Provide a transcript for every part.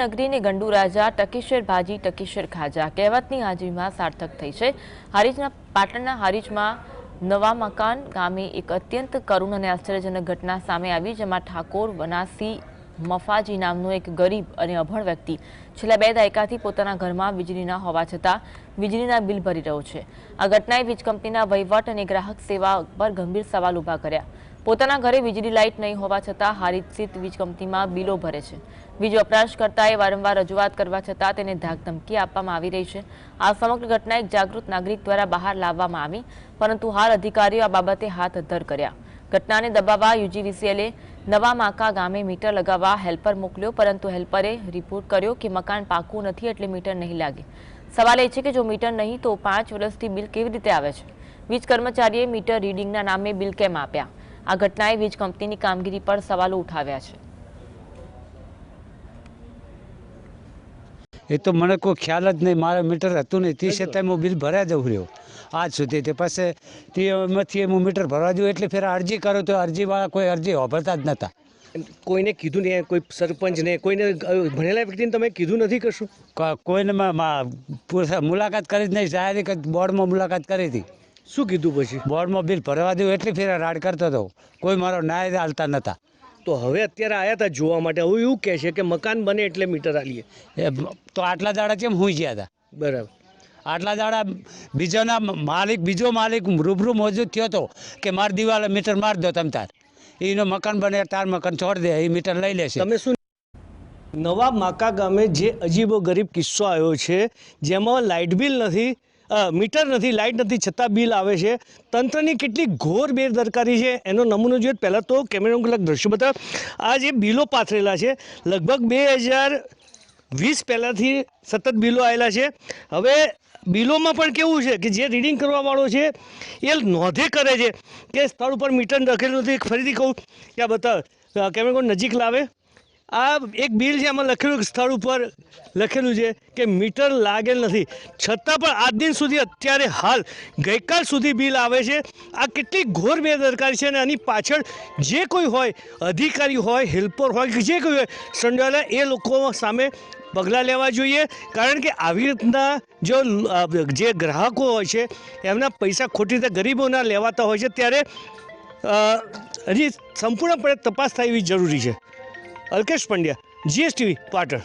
નગરીને ગંડુ રાજા ટકીશેર ભાજી ટકીશેર ખાજા કહેવતની હાજરીમાં સાર્થક થઈ છે. હારીજના પાટણના હારીજમાં નવા મકાન ગામે એક અત્યંત કરુણ અને આશ્ચર્યજનક ઘટના સામે આવી, જેમાં ઠાકોર વનાસી મફાજી નામનો એક ગરીબ અને અભણ વ્યક્તિ છેલ્લા બે દાયકાથી પોતાના ઘરમાં વીજળી ન હોવા છતાં વીજળીના બિલ ભરી રહ્યો છે. આ ઘટનાએ વીજ કંપનીના વહીવટ અને ગ્રાહક સેવા પર ગંભીર સવાલ ઊભા કર્યા. પોતાના ઘરે વીજળી લાઇટ નહીં હોવા છતાં હારીજ સ્થિત વીજ કંપનીમાં બિલો ભરે છે. વીજ વપરાશકર્તાએ વારંવાર રજૂઆત કરવા છતાં તેને ધાક ધમકી આપવામાં આવી રહી છે. આ સમગ્ર ઘટના એક જાગૃત નાગરિક દ્વારા બહાર લાવવામાં આવી, પરંતુ હાલ અધિકારીઓ આ બાબતે હાથ અદ્ધર કર્યા. ઘટનાને દબાવવા યુજીવીસીએલે નવા માકા ગામે મીટર લગાવવા હેલ્પર મોકલ્યો, પરંતુ હેલ્પરે રિપોર્ટ કર્યો કે મકાન પાકું નથી એટલે મીટર નહીં લાગે. સવાલ એ છે કે જો મીટર નહીં તો પાંચ વર્ષથી બિલ કેવી રીતે આવે છે? વીજ કર્મચારીએ મીટર રીડિંગના નામે બિલ કેમ આપ્યા? આ ઘટનાએ વીજ કંપનીની કામગીરી પર સવાલો ઉઠાવ્યા છે. એ તો મને કોઈ ખ્યાલ જ નહીં મારે મીટર હતું નહીં. તે છતાંય હું બિલ ભરાય જવું રહ્યો. આજ સુધી તે પાસે તે એમાંથી હું મીટર ભરવા જોઉં એટલે ફેર અરજી કરો તો અરજીવાળા કોઈ અરજી હોભરતા જ નહોતા. કોઈને કીધું નહીં કોઈ સરપંચને કોઈને ભણેલા વ્યક્તિને તમે કીધું નથી કશું? કોઈને મુલાકાત કરી જ નહીં જાહેર બોર્ડમાં મુલાકાત કરી હતી. શું કીધું પછી? બોર્ડમાં બિલ ભરવા દઉં એટલી ફેર રાડ કરતો હતો. કોઈ મારો ન્યાય હાલતા નહોતા તો હવે અત્યારે આવ્યા હતા જોવા માટે. હવે એવું કહે છે કે મકાન બને એટલે મીટર આલીએ. એ તો આટલા દાડા કેમ હોઈ ગયા હતા બરાબર. આટલા દાડા બીજોના માલિક બીજો માલિક રૂબરૂ મોજૂદ થયો હતો કે માર દિવાલે મીટર માર દો તમ તાર. એનો મકાન બને તાર મકાન છોડ દે એ મીટર લઈ લેશે. તમે શું નવા માકા ગામે જે અજીબો ગરીબ કિસ્સો આવ્યો છે જેમાં લાઇટ બિલ નથી મીટર નથી, લાઇટ નથી, છતાં બિલ આવે છે. તંત્રની કેટલી ઘોર બેદરકારી છે, એનો નમૂનો જોઈએ. પહેલાં તો કેમેરા કેટલાક દ્રશ્યો બતાવ. આ જે બિલો પાથરેલા છે, લગભગ બે હજાર વીસ પહેલાંથી સતત બિલો આવેલા છે. હવે બિલોમાં પણ કેવું છે કે જે રીડિંગ કરવાવાળો છે, એ નોંધે કરે છે કે સ્થળ ઉપર મીટર રખેલું નથી. ફરીથી કહું કે આ બતાવ કેમેરા નજીક લાવે? આ એક બિલ છે એમાં લખેલું સ્થળ ઉપર લખેલું છે કે મીટર લાગેલ નથી. છતાં પણ આજ દિન સુધી અત્યારે હાલ ગઈકાલ સુધી બિલ આવે છે. આ કેટલી ઘોર બેદરકારી છે અને આની પાછળ જે કોઈ હોય, અધિકારી હોય, હેલ્પર હોય કે જે કોઈ હોય, સંડોવાયેલા એ લોકો સામે પગલાં લેવા જોઈએ. કારણ કે આવી રીતના જો જે ગ્રાહકો હોય છે, એમના પૈસા ખોટી રીતે ગરીબોના લેવાતા હોય છે, ત્યારે હજી સંપૂર્ણપણે તપાસ થાય એવી જરૂરી છે. અલ્કેશ પંડ્યા, જીએસટીવી પાટણ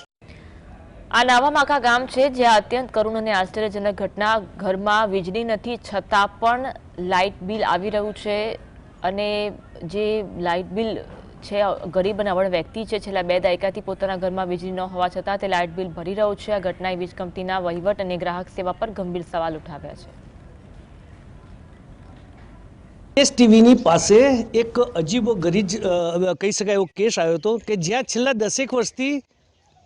આ નાવા માકા ગામ છે જ્યાં અત્યંત કરુણ અને આશ્ચર્યજનક ઘટના. ઘરમાં વીજળી નથી, છતાં પણ લાઇટ બિલ આવી રહ્યું છે. અને જે લાઇટ બિલ છે, ગરીબ અને અવળ વ્યક્તિ છે, છેલ્લા બે દાયકાથી પોતાના ઘરમાં વીજળી ન હોવા છતાં તે લાઇટ બિલ ભરી રહ્યો છે. આ ઘટનાએ વીજ કંપનીના વહીવટ અને ગ્રાહક સેવા પર ગંભીર સવાલ ઉઠાવ્યા છે. એસ ટીવીની પાસે એક અજીબો ગરીજ કહી શકાય એવો કેસ આવ્યો હતો કે જ્યાં છેલ્લા દસેક વર્ષથી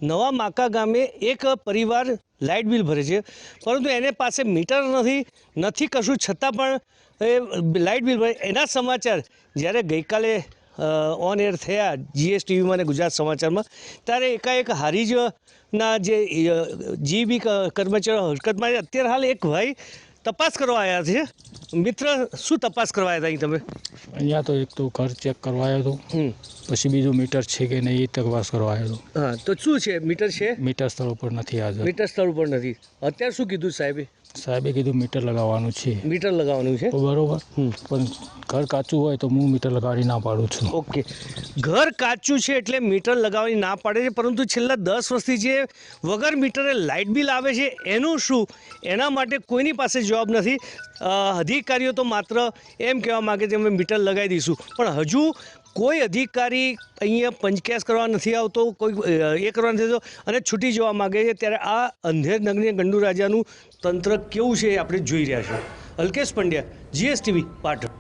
નવા માકા ગામે એક પરિવાર લાઇટ બિલ ભરે છે. પરંતુ એને પાસે મીટર નથી નથી કશું, છતાં પણ એ લાઇટ બિલ ભરે. એના સમાચાર જ્યારે ગઈકાલે ઓન એર થયા જીએસટીવીમાં અને ગુજરાત સમાચારમાં, ત્યારે એકાએક હારીજના જે જીબી કર્મચારીઓ હરકતમાં અત્યારે હાલ એક ભાઈ તપાસ કરવા આવ્યા છે? મિત્ર શું તપાસ કરવા આવ્યા હતા અહીં તમે? અહીંયા તો એક તો ઘર ચેક કરવા આવ્યો હતો. પછી બીજું મીટર છે કે નહીં એ તપાસ કરવા આવ્યો હતો. હા તો શું છે? મીટર છે? મીટર સ્થળ ઉપર નથી હાજર. મીટર સ્થળ ઉપર નથી. અત્યારે શું કીધું સાહેબે? સાહેબે કીધું મીટર લગાવવાનું છે. મીટર લગાવવાનું છે? બરોબર. પણ ઘર કાચું હોય તો હું મીટર લગાવી ના પાડું છું. ઓકે. ઘર કાચું છે એટલે મીટર લગાવવાની ના પાડે છે પરંતુ છેલ્લા દસ વર્ષથી જે વગર મીટરે લાઇટ બિલ આવે છે એનું શું? એના માટે કોઈની પાસે જવાબ નથી. અધિકારીઓ તો માત્ર એમ કહેવા માગે છે અમે મીટર લગાવી દઈશું. પણ હજુ કોઈ અધિકારી અહીંયા પંચકેસ કરવા નથી આવતો કોઈ એ કરવા નથી આવતો અને છૂટી જવા માગે છે. ત્યારે આ અંધેર નગરી ગંડુ રાજાનું તંત્ર કેવું છે આપણે જોઈ રહ્યા છીએ. અલ્કેશ પંડ્યા જીએસટીવી પાટણ.